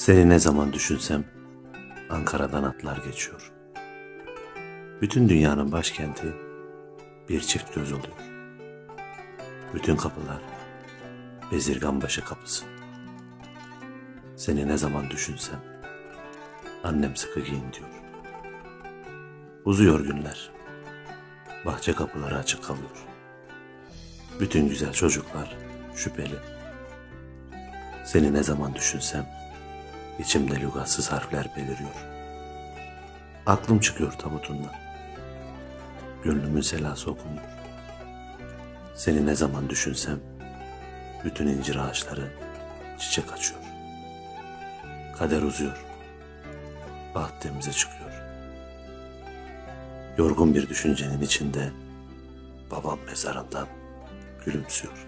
Seni ne zaman düşünsem Ankara'dan atlar geçiyor. Bütün dünyanın başkenti bir çift göz oluyor. Bütün kapılar Bezirganbaşı kapısı. Seni ne zaman düşünsem annem sıkı giyin diyor. Uzuyor günler. Bahçe kapıları açık kalıyor. Bütün güzel çocuklar şüpheli. Seni ne zaman düşünsem içimde lügatsız harfler beliriyor. Aklım çıkıyor tabutundan. Gönlümün selası okunuyor. Seni ne zaman düşünsem bütün incir ağaçları çiçek açıyor. Kader uzuyor. Baht denize çıkıyor. Yorgun bir düşüncenin içinde babam mezarından gülümsüyor.